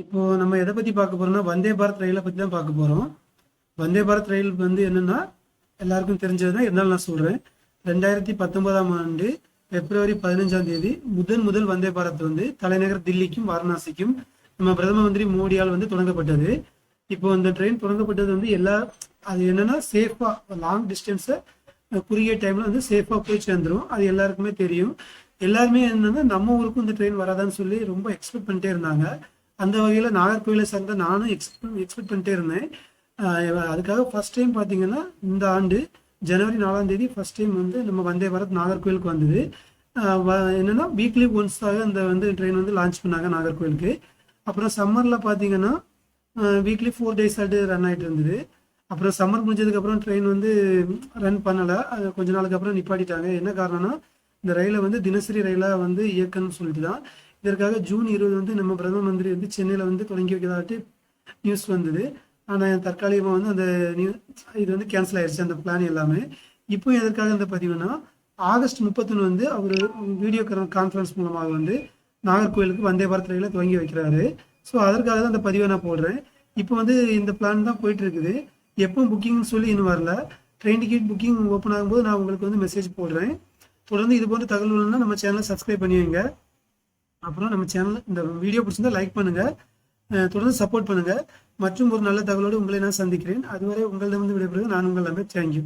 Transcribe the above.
இப்போ நம்ம எதை பத்தி பார்க்க போறோம்னா வந்தே பாரத் ரயிலை பத்தி தான் பார்க்க போறோம். வந்தே பாரத் ரயில் வந்து என்னன்னா எல்லாருக்கும் தெரிஞ்சது தான் இருந்தாலும் நான் சொல்றேன். ரெண்டாயிரத்தி பத்தொன்பதாம் ஆண்டு பிப்ரவரி பதினஞ்சாம் தேதி முதன் முதல் வந்தே பாரத் வந்து தலைநகர் தில்லிக்கும் வாரணாசிக்கும் நம்ம பிரதம மந்திரி மோடியால் வந்து தொடங்கப்பட்டது. இப்போ அந்த ட்ரெயின் தொடங்கப்பட்டது வந்து எல்லா அது என்னன்னா சேஃபா லாங் டிஸ்டன்ஸை குறுகிய டைம்ல வந்து சேஃபா போய் சேர்ந்துரும். அது எல்லாருக்குமே தெரியும். எல்லாருமே என்னன்னா நம்ம ஊருக்கும் இந்த ட்ரெயின் வராதான்னு சொல்லி ரொம்ப எக்ஸ்பெக்ட் பண்ணிட்டே இருந்தாங்க. அந்த வகையில் நாகர்கோவிலை சேர்ந்த நானும் எக்ஸ்பெக்ட் எக்ஸ்பெக்ட் பண்ணிட்டே இருந்தேன். அதுக்காக ஃபர்ஸ்ட் டைம் பார்த்தீங்கன்னா இந்த ஆண்டு ஜனவரி நாலாம் தேதி ஃபர்ஸ்ட் டைம் வந்து நம்ம வந்தே பாரத் நாகர்கோவிலுக்கு வந்தது. என்னென்னா என்னன்னா வீக்லி ஒன்ஸாக அந்த வந்து ட்ரெயின் வந்து லான்ச் பண்ணாங்க நாகர்கோவிலுக்கு அப்புறம் சம்மரில் பார்த்தீங்கன்னா வீக்லி ஃபோர் டேஸ் ஆட்டு ரன் ஆயிட்டு இருந்தது. அப்புறம் சம்மர் முடிஞ்சதுக்கப்புறம் ட்ரெயின் வந்து ரன் பண்ணலை. அது கொஞ்ச நாளுக்கு அப்புறம் நிப்பாட்டிட்டாங்க. என்ன காரணம்னா இந்த ரயிலை வந்து தினசரி ரயிலாக வந்து இயக்கணும்னு சொல்லிட்டு தான் இதற்காக ஜூன் இருபது வந்து நம்ம பிரதம மந்திரி வந்து சென்னையில் வந்து தொடங்கி வைக்கிறதாட்டு நியூஸ் வந்தது. ஆனால் தற்காலிகமாக வந்து அந்த நியூ இது வந்து கேன்சல் ஆயிடுச்சு அந்த பிளான் எல்லாமே. இப்போ எதற்காக இந்த பதிவுனா ஆகஸ்ட் முப்பத்தொன்று வந்து அவர் வீடியோ கான்ஃபரன்ஸ் மூலமாக வந்து நாகர்கோவிலுக்கு வந்தே பாரத் ரயிலில் துவங்கி வைக்கிறாரு. ஸோ அதற்காக தான் அந்த பதிவை நான் போடுறேன். இப்போ வந்து இந்த பிளான் தான் போயிட்டு இருக்குது எப்போ புக்கிங்னு சொல்லி இன்னும் வரல. ட்ரெயின் டிக்கெட் புக்கிங் ஓப்பன் ஆகும்போது நான் உங்களுக்கு வந்து மெசேஜ் போடுறேன். தொடர்ந்து இது போன்ற தகவல்கள்னா நம்ம சேனலை சப்ஸ்கிரைப் பண்ணி வைங்க. அப்புறம் நம்ம சேனல் இந்த வீடியோ பிடிச்சிருந்தா லைக் பண்ணுங்க. தொடர்ந்து சப்போர்ட் பண்ணுங்க. மற்றும் ஒரு நல்ல தகவலோடு உங்களை நான் சந்திக்கிறேன். அதுவரை உங்களிடமிருந்து விடைபெறுவது நான் உங்கள் நம்பர் தேங்க்யூ